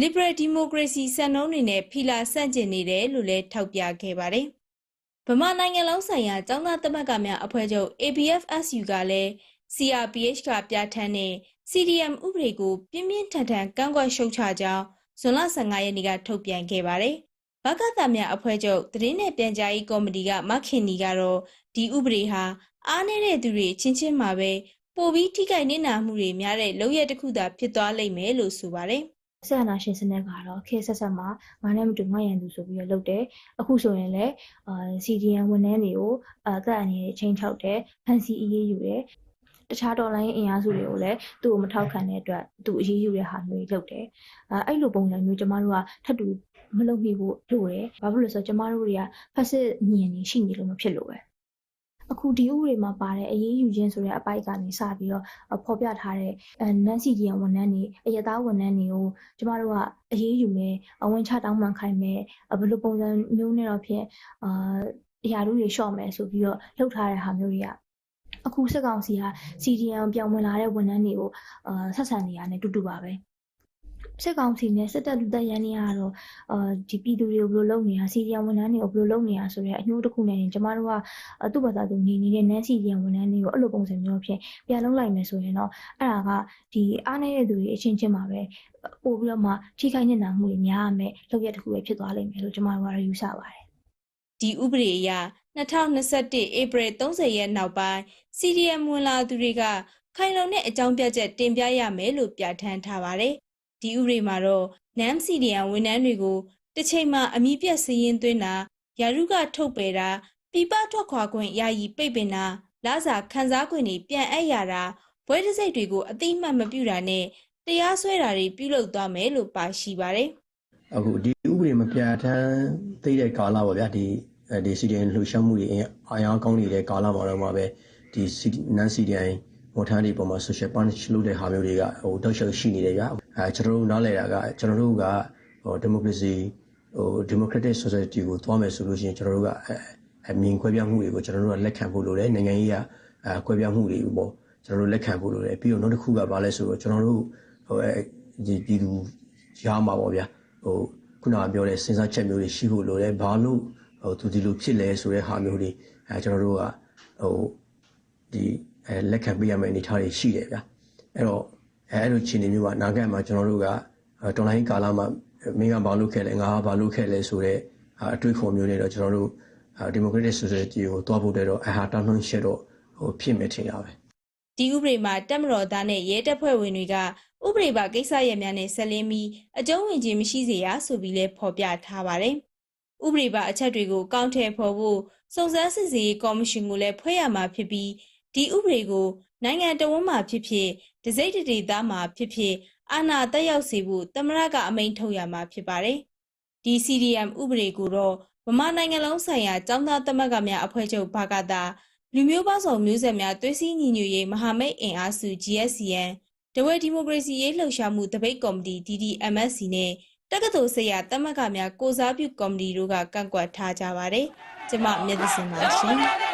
liberal democracy စံနှုန်းတွေနဲ့ဖီလာဆန့်ကျင်နေတယ်လို့လည်းထောက်ပြခဲ့ပါတယ်။ဗမာနိုင်ငံလုံးဆိုင်ရာចောင်းသားသမဂ္ဂများအဖွဲ့ချုပ် ABFSU ကလည်း CRPH ကပြဋ္ဌာန်းတဲ့ CDM ဥပဒေကိုပြင်းပြင်းထန်ထန်ကန့်ကွက်ရှုတ်ချကြောင်းဇွန်လ15ရက်နေ့ကထုတ်ပြန်ခဲ့ပါတယ်။ ဘကသများအဖွဲ့ချုပ်သတင်းနဲ့ပြန်ကြားရေးကော်မတီကမခင်နီကတော့ဒီဥပဒေဟာအားနည်းတဲ့သူတွေချင်းချင်းမှာပဲပိုပြီးထိခိုက်နေနာမှုတွေများတဲ့လုပ်ရက်တစ်ခုသာဖြစ်သွားလိမ့်မယ်လို့ဆိုပါတယ်။ဆရာနာရှင်စနစ်ကတော့ခေတ်ဆက်ဆက်မှာငါနဲ့မတူငါရန်သူဆိုပြီးတော့လုပ်တယ်အခုဆိုရင်လည်းအာ CDN ဝန်ထမ်းတွေကိုအသက်အန္တရာယ်ချင်းချောက်တယ်ဖန်စီအရေးယူတယ်တခြားတော်လိုင်းအင်အားစုတွေကိုလည်းသူ့ကိုမထောက်ခံတဲ့အတွက်သူအရေးယူတဲ့ဟာမျိုးတွေလုပ်တယ်အဲအဲ့လိုပုံစံမျိုးကျမတို့ကထပ်တူ မလုပ်မိဖို့လိုတယ်ဘာဖြစ်လို့လဲဆိုတော့ကျမတို့တွေကဖက်စစ်မြင်နေရှိနေလို့မဖြစ်လို့ပဲအခုဒီဥပဒေမှာပါတဲ့အရေးယူခြင်းဆိုတဲ့အပိုက်ကနေစပြီးတော့ဖော်ပြထားတဲ့အဲနန်စီဂျီယန်ဝန်ထမ်းတွေအရသားဝန်ထမ်းတွေကိုကျမတို့ကအရေးယူမယ်အဝင်ချတောင်းပန်ခိုင်းမယ်ဘယ်လိုပုံစံမျိုးနဲ့တော့ဖြင့်အာအရာတို့တွေရှော့မယ်ဆိုပြီးတော့လှုပ်ထားတဲ့ဟာမျိုးတွေကအခုစစ်ကောင်စီက CDN ပြောင်းဝင်လာတဲ့ဝန်ထမ်းတွေကိုအာဆက်ဆံနေရတယ်တူတူပါပဲ စစ်ကောင်စီနဲ့စစ်တပ်လူသက်ရန်နေရတော့အာဒီပြည်သူတွေကိုဘယ်လိုလုပ်နေတာစီရီယံဝန်ထမ်းတွေကိုဘယ်လိုလုပ်နေတာဆိုတဲ့အညှိုးတစ်ခုနဲ့ကျမတို့ကသူ့ဘာသာသူနေနေတဲ့နန်းစီရီယံဝန်ထမ်းတွေကိုအဲ့လိုပုံစံမျိုးဖြင့်ပြန်လုံးလိုက်မယ်ဆိုရင်တော့အဲ့ဒါကဒီအားနေတဲ့သူတွေအချင်းချင်းမှာပဲပို့ပြီးတော့မှထိခိုက်နေတာမှုတွေများမယ်လုပ်ရတစ်ခုပဲဖြစ်သွားလိမ့်မယ်လို့ကျမတို့ကတော့ယူဆပါတယ်ဒီဥပဒေအရ2021ဧပြီ30ရက်နောက်ပိုင်း CDM ဝင်လာသူတွေကခိုင်လုံတဲ့အကြောင်းပြချက်တင်ပြရမယ်လို့ပြဋ္ဌာန်းထားပါတယ်။ ဒီဥပဒေမှာတော့ NAM CDM ဝန်ထမ်းတွေကိုတစ်ချိန်မှာအမိပြတ်စည်ရင်သွင်းတာယာရုကထုတ်ပယ်တာပြပထွက်ခွာခွင့်ယာယီပိတ်ပင်တာလစာခန်းစားခွင့်တွေပြန်အပ်ရတာဘွဲတစိတ်တွေကိုအတိအမှတ်မပြုတာနဲ့တရားစွဲတာတွေပြုလုပ်သွားမယ်လို့ပါရှိပါတယ်။အခုဒီဥပဒေမပြဋ္ဌာန်းသိတဲ့ကာလပေါ့ဗျာဒီအဲဒီ CDN လှူရှားမှုတွေအာရုံကောင်းနေတဲ့ကာလမှာတော့မှပဲဒီ non CDN ဝန်ထမ်းတွေပေါ်မှာ social punish လုပ်တဲ့ဟာမျိုးတွေကဟိုတောက်လျှောက်ရှိနေတယ်ဗျာအဲကျွန်တော်တို့နားလည်တာကကျွန်တော်တို့ကဟို democracy ဟို democratic society ကိုသွားမယ်ဆိုလို့ရှိရင်ကျွန်တော်တို့ကအမြင်ခွဲပြားမှုတွေကိုကျွန်တော်တို့ကလက်ခံဖို့လိုတယ်နိုင်ငံရေးကအဲခွဲပြားမှုတွေပေါ့ကျွန်တော်တို့လက်ခံဖို့လိုတယ်ပြီးတော့နောက်တစ်ခုကဘာလဲဆိုတော့ကျွန်တော်တို့ဟိုအဲဒီပြည်သူရားမှာပေါ့ဗျာဟိုခုနကပြောတဲ့စဉ်းစားချက်မျိုးတွေရှိဖို့လိုတယ်ဘာလို့ဟိုသူဒီလိုဖြစ်လဲဆိုတဲ့ဟာမျိုးတွေအဲကျွန်တော်တို့ကဟိုဒီ အဲလက်ခံပေးရမယ့်အနေအထားတွေရှိတယ်ဗျာအဲ့တော့အဲအဲ့လိုခြေနေမျိုးမှာနာဂတ်မှာကျွန်တော်တို့ကတော်လိုင်းကာလမှာမင်းကဘာလုပ်ခဲ့လဲငါကဘာလုပ်ခဲ့လဲဆိုတော့အတွေးခေါ်မျိုးတွေတော့ကျွန်တော်တို့ democratic society ကိုတွားဖို့တဲ့တော့အဟာတောင်းနှံရှက်တော့ဟိုဖြစ်မယ်ထင်ရပဲဒီဥပဒေမှာတက်မတော်သားနဲ့ရဲတပ်ဖွဲ့ဝင်တွေကဥပဒေပါကိစ္စရပ်များနဲ့ဆက်လင်းပြီးအကျုံးဝင်ခြင်းမရှိစေရဆိုပြီးလဲဖော်ပြထားပါတယ်။ဥပဒေပါအချက်တွေကိုကောက်ထည့်ဖော်ဖို့စုံစမ်းစစ်ဆေးရေးကော်မရှင်ကိုလည်းဖွဲ့ရမှာဖြစ်ပြီး ဒီဥပဒေကိုနိုင်ငံတော်ဝန်မှဖြစ်ဖြစ်ဒစိမ့်တတိသားမှာဖြစ်ဖြစ်အာဏာတက်ရောက်စေဖို့တမရကအမိန့်ထုတ်ရမှာဖြစ်ပါတယ်။ဒီ CDM ဥပဒေကိုတော့ဗမာနိုင်ငံလုံးဆိုင်ရာចောင်းသားသမဂ္ဂများအဖွဲ့ချုပ်ဘာကတာလူမျိုးပေါင်းစုံမျိုးဆက်များသွေးစည်းညီညွတ်ရေးမဟာမိတ်အင်အားစု GSCN တဝဲဒီမိုကရေစီရေးလှုပ်ရှားမှုတပိတ်ကော်မတီ DDMSC နဲ့တက္ကသိုလ်ဆရာတက်မကများကိုစားပြုကော်မတီတို့ကကန့်ကွက်ထားကြပါတယ်။ကျမမြတ်သစင်ပါရှင်။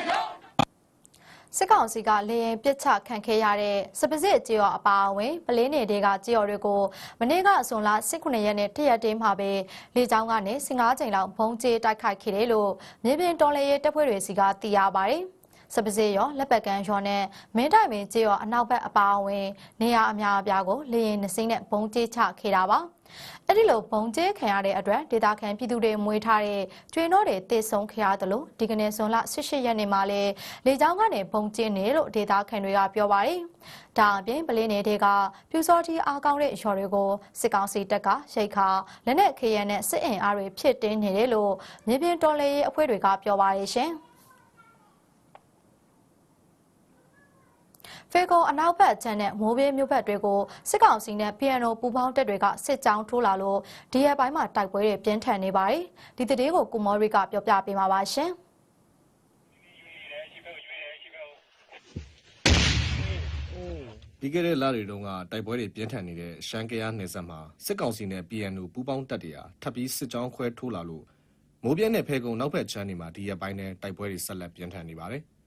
စစ်ကောင်စီကလေရင်ပစ်ချခံခဲ့ရတဲ့စပစစ်ကြေးရောအပါအဝင်ပလင်းနယ်တွေကကြေးရောတွေကိုမနေ့ကအစွန်လ18ရက်နဲ့တရက်တင်းမှာပဲလေကြောင်းကနေ15ကြိမ်လောက်ဘုံကျေးတိုက်ခိုက်ခဲ့တယ်လို့မြေပြင်တော်လှန်ရေးတပ်ဖွဲ့တွေစီကသိရပါတယ်။ စပစေရောလက်ပတ်ကန်ရောနဲ့မင်းတိုင်ပင်ကျေးရောအနောက်ဘက်အပါအဝင်နေရာအများအပြားကိုလေရင်နှစိမ့်နဲ့ဘုံကျဲချခဲ့တာပါအဲ့ဒီလိုဘုံကျဲခံရတဲ့အတွက်ဒေတာခန်ပြည်သူတွေမွေးထားတဲ့ကျွေးတော့တွေတည်ဆုံခဲ့ရတယ်လို့ဒီကနေ့ဇွန်လ18ရက်နေ့မှာလေလေကြောင်းကနေဘုံကျင်းနေလို့ဒေတာခန်တွေကပြောပါတယ်။ဒါအပြင်ပလင်းတွေကပြူစောတိအားကောင်းတဲ့ရော်တွေကိုစစ်ကောင်စီတပ်ကရိတ်ခါလက်နက်ခေရန်နဲ့စစ်အင်အားတွေဖြစ်တင်းနေတယ်လို့မြေပြင်တော်လှန်ရေးအဖွဲ့တွေကပြောပါတယ်ရှင်။ ဖေကုံအနောက်ဘက်ကျန်တဲ့မိုးဘေးမြို့ဘက်တွေကိုစစ်ကောင်စီနဲ့ PNO ပူးပေါင်းတပ်တွေကစစ်ကြောင်းထိုးလာလို့ဒီရက်ပိုင်းမှာတိုက်ပွဲတွေပြင်းထန်နေပါတယ်။ဒီတတိကိုကုမောရီကပြောပြပေးမှာပါရှင်။ပြီးခဲ့တဲ့လတွေတုန်းကတိုက်ပွဲတွေပြင်းထန်နေတဲ့ရှမ်းကယားနယ်စပ်မှာစစ်ကောင်စီနဲ့ PNU ပူးပေါင်းတပ်တွေဟာထပ်ပြီးစစ်ကြောင်းခွဲထိုးလာလို့မိုးပြဲနဲ့ဖဲကုံနောက်ဘက်ချမ်းတွေမှာဒီရက်ပိုင်းနဲ့တိုက်ပွဲတွေဆက်လက်ပြင်းထန်နေပါတယ်။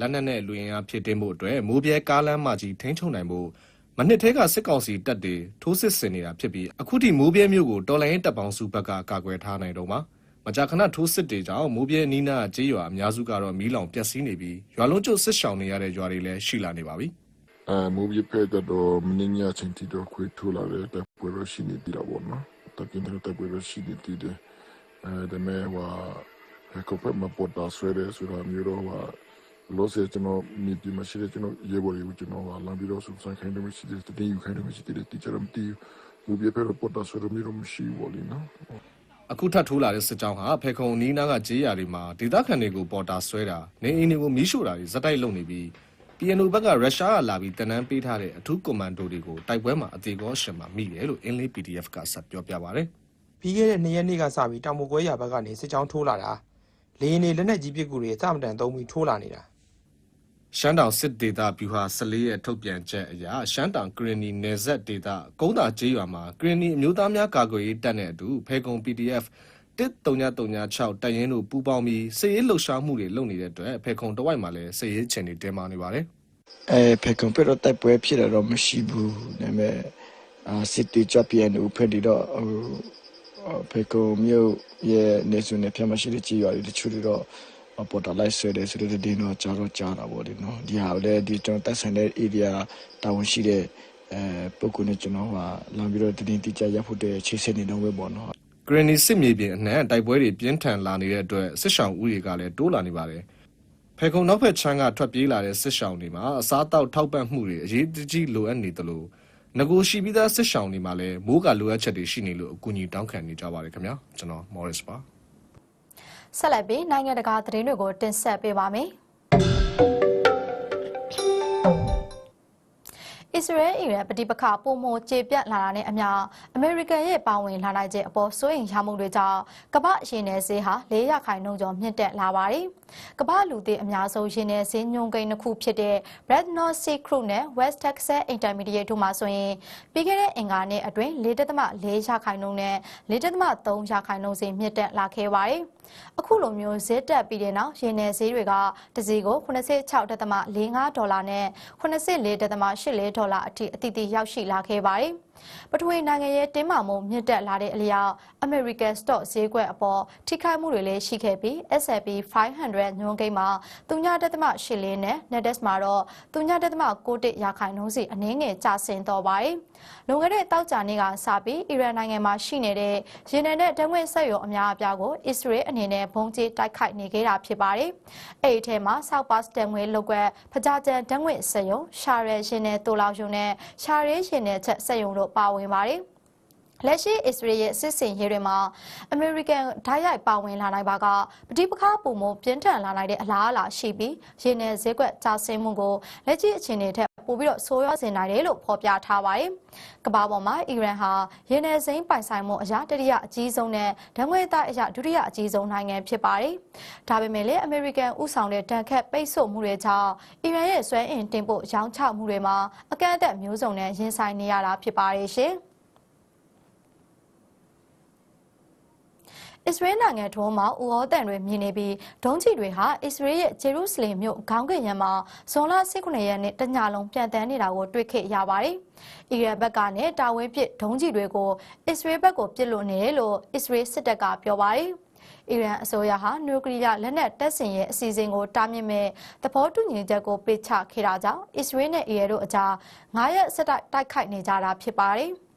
လက်နက်နဲ့လူရင်အားဖြစ်တင်းမှုအတွက်မိုးပြဲကားလမ်းမကြီးထိန်းချုပ်နိုင်ဖို့မနှစ်ထဲကစစ်ကောင်စီတပ်တွေထိုးစစ်ဆင်နေတာဖြစ်ပြီးအခုထိမိုးပြဲမြို့ကိုတော်လိုင်းတပ်ပေါင်းစုဘက်ကကာကွယ်ထားနိုင်တော့မှာမကြာခဏထိုးစစ်တွေကြောင့်မိုးပြဲနီးနားကျေးရွာအများစုကတော့မီးလောင်ပျက်စီးနေပြီးရွာလုံးကျွတ်စစ်ရှောင်နေရတဲ့ရွာတွေလည်းရှိလာနေပါပြီ။အဲမိုးပြဖက်တော့မင်းညာချင်းတီတော့ခွေထိုးလာတဲ့တပ်ပွဲရရှိနေပြီတော့ဗောနော်တကင်းတဲ့တပ်ပွဲရရှိနေတည်တယ်အဲဒါမဲ့ဟိုကောပမပေါ်တာဆွဲတယ်ဆိုတာမျိုးတော့ဟို လို့စေကျွန်တော်မိဒီမရှိတဲ့ကျွန်တော်ရေပေါ်ကိုကျွန်တော်ဟာလမ်းပြီးတော့စုဆိုင်ခိုင်းတယ်မရှိတဲ့တည်ယူခိုင်းတယ်မရှိတဲ့တီချာမတီမိုးပြဖက်ပေါ်တာဆွဲလို့မျိုးမရှိဘူးလေနော်အခုထပ်ထိုးလာတဲ့စစ်ကြောင်းဟာဖေခုံနီးနားကဂျေးယာတွေမှာဒေသခံတွေကိုပေါ်တာဆွဲတာနေအိမ်တွေကိုမီးရှို့တာတွေဇက်တိုက်လုပ်နေပြီး PNO ဘက်ကရုရှားကလာပြီးတနန်းပေးထားတဲ့အထူးကွန်မန်ဒိုတွေကိုတိုက်ပွဲမှာအသေးကောရှင်မှာမိတယ်လို့အင်းလေး PDF ကဆက်ပြောပြပါဗျ။ပြီးခဲ့တဲ့နှစ်ရက်နေ့ကစပြီးတောင်မကွဲရဘက်ကနေစစ်ကြောင်းထိုးလာတာလေရင်နေလက်နက်ကြီးပစ်ကူတွေအစမတန်သုံးပြီးထိုးလာနေတာ ရှမ်းတောင်စစ်ဒေသဗျူဟာ14ရဲ့ထုတ်ပြန်ချက်အရရှမ်းတောင်ဂရနီနယ်ဇက်ဒေသကုန်းတာကျေးရွာမှာဂရနီအမျိုးသားများကာကွယ်ရေးတပ်နဲ့အတူဖေကုံ PDF 1336တပ်ရင်းတို့ပူးပေါင်းပြီးစစ်ရေးလှုပ်ရှားမှုတွေလုပ်နေတဲ့အတွက်ဖေခုံတဝိုက်မှာလည်းစစ်ရေးချင်တွေတင်းမာနေပါတယ်အဲဖေကွန်ပြတော့တိုက်ပွဲဖြစ်တယ်တော့မရှိဘူးဒါပေမဲ့အာစစ်တီချပ်ပြန်ဦးဖက်ဒီတော့ဟိုဖေကွန်မြို့ရဲ့နေစုနေပြမရှိတဲ့ကြီးရွာတွေတချို့တွေတော့ ပေါ်တာလိုက်ဆွဲတယ်ဆိုတဲ့ဒီတော့ကြားတော့ကြားတာပေါ့ဒီနော်ဒီဟာလည်းဒီကျွန်တော်တက်ဆိုင်တဲ့ area တာဝန်ရှိတဲ့အဲပုဂ္ဂိုလ်နဲ့ကျွန်တော်ဟာလာပြီးတော့တင်းတိကျရဖို့တဲ့ချိတ်ဆက်နေတော့ပဲပေါ့နော်ဂရနီစစ်မြေပြင်အနှံ့တိုက်ပွဲတွေပြင်းထန်လာနေတဲ့အတွက်စစ်ရှောင်ဦးရေကလည်းတိုးလာနေပါတယ်။ဖေခုံနောက်ဖက်ချမ်းကထွက်ပြေးလာတဲ့စစ်ရှောင်တွေမှာအစားတောက်ထောက်ပံ့မှုတွေအရေးတကြီးလိုအပ်နေတယ်လို့ငကိုရှိပြီးသားစစ်ရှောင်တွေမှာလည်းမိုးကလိုအပ်ချက်တွေရှိနေလို့အကူအညီတောင်းခံနေကြပါတယ်ခင်ဗျာကျွန်တော် Morris ပါ ဆက်လက်ပြီးနိုင်ငံတကာသတင်းတွေကိုတင်ဆက်ပေးပါမယ်။အစ္စရေးအီရန်ပဋိပက္ခပုံမကျေပြတ်လာတာနဲ့အမျှအမေရိကန်ရဲ့ပါဝင်လာနိုင်ခြင်းအပေါ်စိုးရိမ်ရမှုတွေကြောင့်ကမ္ဘာရေနယ်ဈေးဟာ၄ရခိုင်နှုန်းကျော်မြင့်တက်လာပါတယ်။ကမ္ဘာလူသေးအများဆုံးရေနယ်ဈေးညွှန်းကိန်းတစ်ခုဖြစ်တဲ့ Red North Sea Crude နဲ့ West Texas Intermediate တို့မှာဆိုရင်ပြီးခဲ့တဲ့အင်္ဂါနေ့အတွင်း၄.၄ရခိုင်နှုန်းနဲ့၄ .3 ရခိုင်နှုန်းဈေးမြင့်တက်လာခဲ့ပါတယ်။ အခုလိုမျိုးဈေးတက်ပြီးတဲ့နောက်ရေနယ်ဈေးတွေကတစ်စီးကို86.45ဒေါ်လာနဲ့84.84ဒေါ်လာအထိအတိအကျရောက်ရှိလာခဲ့ပါတယ်။ ပထဝီနိုင်ငံရဲ့တင်းမာမှုမြင့်တက်လာတဲ့အလျောက် American Stock ဈေးကွက်အပေါ်ထိခိုက်မှုတွေလည်းရှိခဲ့ပြီး S&P 500ညွှန်းကိန်းမှာ3.84နဲ့ Nasdaq မှာတော့3.91ရာခိုင်နှုန်းစီအနည်းငယ်ကျဆင်းတော့ပါတယ်။လွန်ခဲ့တဲ့တောက်ကြနေ့ကစပြီးအီရန်နိုင်ငံမှာရှိနေတဲ့ရေနံနဲ့ဓာတ်ငွေ့ဆက်ရုံအများအပြားကိုအစ္စရေးအနေနဲ့ဘုံကျဲတိုက်ခိုက်နေခဲ့တာဖြစ်ပါတယ်။အဲ့ဒီထဲမှာ South Pass ဓာတ်ငွေ့လောက်ကွက်ဖကြကြံဓာတ်ငွေ့ဆက်ရုံရှာရဲရှင်နယ်တိုလောက်ရုံနဲ့ရှာရဲရှင်နယ်ချက်ဆက်ရုံတို့ပါဝင်ပါတယ်။လက်ရှိအစ္စရေးရဲ့စစ်စင်ရေးတွေမှာအမေရိကန်ဓာတ်ရိုက်ပါဝင်လာနိုင်ပါကပဋိပက္ခပုံမပြင်းထန်လာနိုင်တဲ့အလားအလာရှိပြီးရေနယ်ဈေးကွက်ကျဆင်းမှုကိုလက်ရှိအခြေအနေထက် ပိုပြီးတော့ဆိုးရွားစေနိုင်တယ်လို့ဖော်ပြထားပါတယ်။ကမ္ဘာပေါ်မှာအီရန်ဟာရေနယ်စိမ်းပိုင်ဆိုင်မှုအရာတတိယအကြီးဆုံးနဲ့ဓာတ်ငွေ့သားအရာဒုတိယအကြီးဆုံးနိုင်ငံဖြစ်ပါတယ်။ဒါပေမဲ့လည်းအမေရိကန်ဥဆောင်တဲ့တန်ခတ်ပိတ်ဆို့မှုတွေကြောင့်အီရန်ရဲ့ဆွဲအင်တင်ပို့ရောင်းချမှုတွေမှာအကန့်အသတ်မျိုးစုံနဲ့ရင်ဆိုင်နေရတာဖြစ်ပါတယ်ရှင်။ အစ္စရေးနိုင်ငံထုံးမှာဥဩတန်တွေမြင်နေပြီးဒုံးကျည်တွေဟာအစ္စရေးရဲ့ဂျေရုဆလင်မြို့ခေါင်းကင်ရံမှာဇွန်လ19ရက်နေ့တညလုံးပြန်တန်းနေတာကိုတွေ့ခဲ့ရပါတယ်။အီရန်ဘက်ကနေတာဝဲပစ်ဒုံးကျည်တွေကိုအစ္စရေးဘက်ကိုပစ်လွတ်နေတယ်လို့အစ္စရေးစစ်တပ်ကပြောပါတယ်။အီရန်အစိုးရဟာနျူကလ িয়ার လက်နက်တပ်ဆင်ရဲ့အစီအစဉ်ကိုတားမြစ်မဲ့သဘောတူညီချက်ကိုပေးချခဲ့တာကြောင့်အစ္စရေးနဲ့အီရန်တို့အကြား9ရက်ဆက်တိုက်တိုက်ခိုက်နေကြတာဖြစ်ပါတယ်။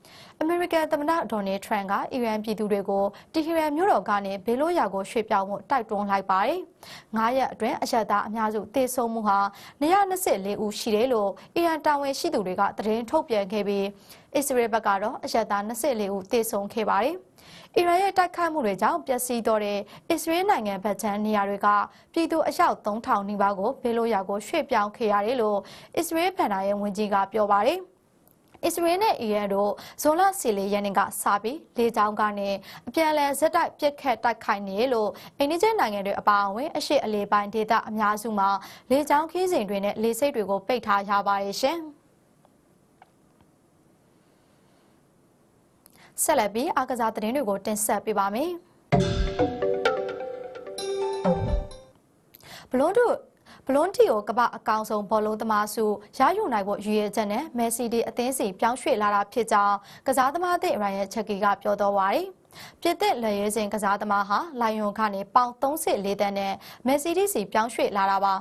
အမေရိကန်သမ္မတဒေါ်နယ်ထရန့်ကအီရန်ပြည်သူတွေကိုတီဟီရန်မြို့တော်ကနေဘေလိုယာကိုရွှေ့ပြောင်းမှုတိုက်တွန်းလိုက်ပါတယ်။9ရက်အတွင်းအရက်သားအများစုတေဆုံးမှုဟာ224ဦးရှိတယ်လို့အီရန်တာဝန်ရှိသူတွေကသတင်းထုတ်ပြန်ခဲ့ပြီးအစ္စရေးဘက်ကတော့အရက်သား24ဦးတေဆုံးခဲ့ပါတယ်။အီရန်ရဲ့တိုက်ခိုက်မှုတွေကြောင့်ပျက်စီးတော့တဲ့အစ္စရေးနိုင်ငံဗတ်ချန်နေရာတွေကပြည်သူအယောက်3000နီးပါးကိုဘေလိုယာကိုရွှေ့ပြောင်းခဲ့ရတယ်လို့အစ္စရေးဗန်ဒါရဲ့ဝန်ကြီးကပြောပါတယ်။ အစ္စရေးနဲ့အီရန်တို့ဇွန်လ14ရက်နေ့ကစပြီးလေကြောင်းကနေအပြန်အလှန်ဇက်တိုက်ပစ်ခတ်တိုက်ခိုက်နေလို့အိန္ဒိယနိုင်ငံတွေအပါအဝင်အရှေ့အလေပိုင်းဒေသအများစုမှာလေကြောင်းခီးစဉ်တွေနဲ့လေဆိပ်တွေကိုပိတ်ထားရပါတယ်ရှင်။ဆက်လက်ပြီးအားကစားသတင်းတွေကိုတင်ဆက်ပေးပါမယ်။ဘလွန်းတို့ ဘလွန်တီကိုကပအကောင်ဆုံးဘောလုံးသမားစုရယူနိုင်ဖို့ရည်ရွယ်ချက်နဲ့မက်ဆီဒီအသင်းစီပြောင်းရွှေ့လာတာဖြစ်ကြောင်းကစားသမားသစ်ရိုင်ယယ်ချက်ကီကပြောတော့ပါတယ်။ ပြစ်သက်လက်ရဲစဉ်ကစားသမားဟာလိုင်ယွန်ကနေပေါင်34တန်းနဲ့မက်ဆီဒီစီပြောင်းရွှေ့လာတာပါ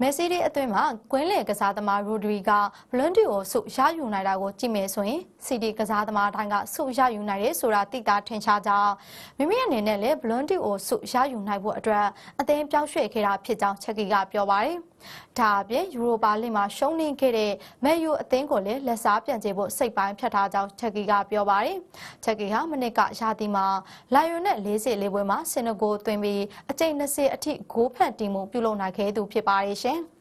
မက်ဆီဒီအသင်းမှာကွင်းလယ်ကစားသမားရိုဒရီကဘလွန်တီကိုဆုရယူနိုင်တာကိုကြည့်မယ်ဆိုရင်စီဒီကစားသမားတိုင်းကဆုရယူနိုင်တယ်ဆိုတာသိတာထင်ရှားကြောင်းမိမိအနေနဲ့လည်းဘလွန်တီကိုဆုရယူနိုင်ဖို့အတွက်အသင်းပြောင်းရွှေ့ခဲ့တာဖြစ်ကြောင်းချက်ကီကပြောပါတယ် ဒါအပြင်ယူရိုပါလိမှာရှုံးနိမ့်ခဲ့တဲ့မက်ယူအသင်းကိုလည်းလက်စားပြန်ကျေဖို့စိတ်ပိုင်းဖြတ်ထားကြောင်းချက်ကီကပြောပါတယ်ချက်ကီဟာမနစ်ကရာသီမှာလိုင်ယွန်နဲ့44ပွဲမှာစင်ကာပူသွင်းပြီးအကြိမ်20အထိဂိုးဖန်တီမှုပြုလုပ်နိုင်ခဲ့သူဖြစ်ပါတယ်ရှင်။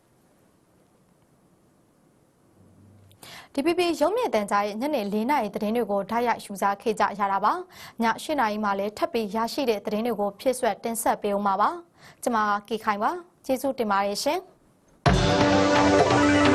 DPP ရုံးမြင့်တန်ကြားရဲ့ညနေ၄နာရီသတင်းတွေကိုဓာတ်ရိုက်ရှုစားခဲ့ကြရတာပါည၈နာရီမှလည်းထပ်ပြီးရရှိတဲ့သတင်းတွေကိုဖြစ်ဆွက်တင်ဆက်ပေးအောင်ပါကျွန်မကကီခိုင်ပါကျေးဇူးတင်ပါတယ်ရှင် Música